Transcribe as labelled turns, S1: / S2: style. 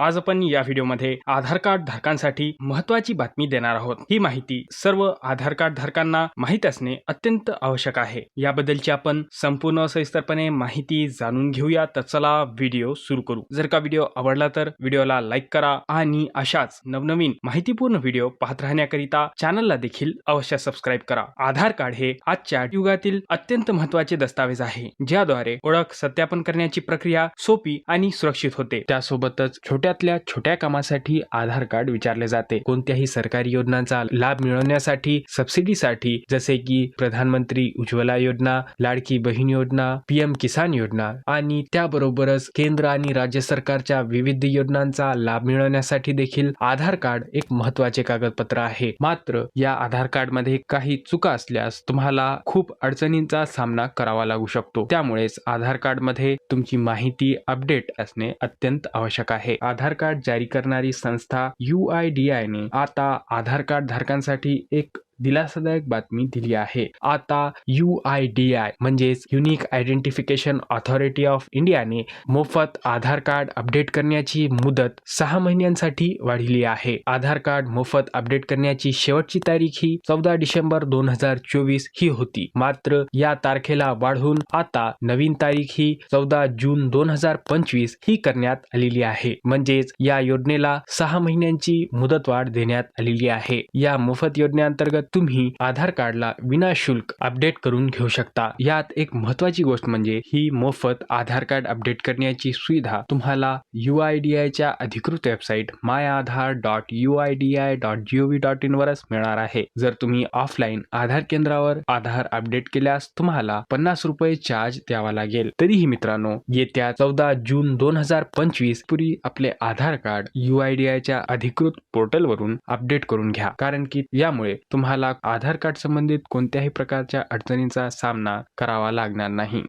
S1: आज आपण या व्हिडिओमध्ये आधार कार्ड धारकांसाठी महत्वाची बातमी देणार आहोत. ही माहिती सर्व आधार कार्ड धारकांना माहीत असणे अत्यंत आवश्यक आहे. याबद्दलची आपण संपूर्ण सविस्तरपणे माहिती जाणून घेऊया. तर चला व्हिडिओ सुरू करू. जर का व्हिडिओ आवडला तर व्हिडिओला लाईक करा आणि अशाच नवनवीन माहितीपूर्ण व्हिडिओ पाहत राहण्याकरिता चॅनलला देखील अवश्य सबस्क्राईब करा. आधार कार्ड हे आजच्या युगातील अत्यंत महत्त्वाचे दस्तावेज आहे ज्याद्वारे ओळख सत्यापन करण्याची प्रक्रिया सोपी आणि सुरक्षित होते. त्यासोबतच छोट्यातल्या छोट्या कामासाठी आधार कार्ड विचारले जाते. कोणत्याही सरकारी योजनांचा लाभ मिळवण्यासाठी सबसिडीसाठी जसे की प्रधानमंत्री उज्ज्वला योजना लाडकी बहीण योजना पीएम किसान योजना आणि त्याबरोबरच केंद्र आणि राज्य सरकारच्या विविध योजनांचा लाभ मिळवण्यासाठी देखील आधार कार्ड एक महत्त्वाचे कागदपत्र आहे. मात्र या आधार कार्डमध्ये काही चुका असल्यास तुम्हाला खूप अडचणींचा सामना करावा लागू शकतो. त्यामुळेच आधार कार्डमध्ये तुमची माहिती अपडेट असणे अत्यंत आवश्यक आहे. आधार कार्ड जारी करणारी संस्था यू आय डी आय ने आता आधार कार्ड धारकांसाठी एक दिलासादायक बातमी दिली आहे. आता यू आय डी आय म्हणजेच युनिक आयडेंटिफिकेशन ऑथॉरिटी ऑफ इंडियाने मोफत आधार कार्ड अपडेट करण्याची मुदत सहा महिन्यांसाठी वाढली आहे. आधार कार्ड मोफत अपडेट करण्याची शेवटची तारीख ही चौदा डिसेंबर दोन हजार चोवीस ही होती. मात्र या तारखेला वाढून आता नवीन तारीख ही चौदा जून दोन हजार पंचवीस ही करण्यात आलेली आहे. म्हणजेच या योजनेला सहा महिन्यांची मुदतवाढ देण्यात आलेली आहे. या मोफत योजनेअंतर्गत तुम्ही आधार कार्डला विनाशुल्क अपडेट करून घेऊ शकता. यात एक महत्वाची गोष्ट म्हणजे ही मोफत आधार कार्ड अपडेट करण्याची सुविधा तुम्हाला यू आय डी आयच्या अधिकृत website my Aadhaar dot U I D I dot G O V dot in वरच मिळणार आहे. जर तुम्ही ऑफलाईन आधार केंद्रावर आधार अपडेट केल्यास तुम्हाला पन्नास रुपये चार्ज द्यावा लागेल. तरीही मित्रांनो येत्या चौदा जून दोन हजार पंचवीस पूर्वी आपले Aadhaar card U I D आयच्या अधिकृत पोर्टलवरून अपडेट करून घ्या. कारण की यामुळे तुम्हाला तुम्हाला आधार कार्ड संबंधित कोणत्याही प्रकारच्या अडचणींचा सामना करावा लागणार नाही.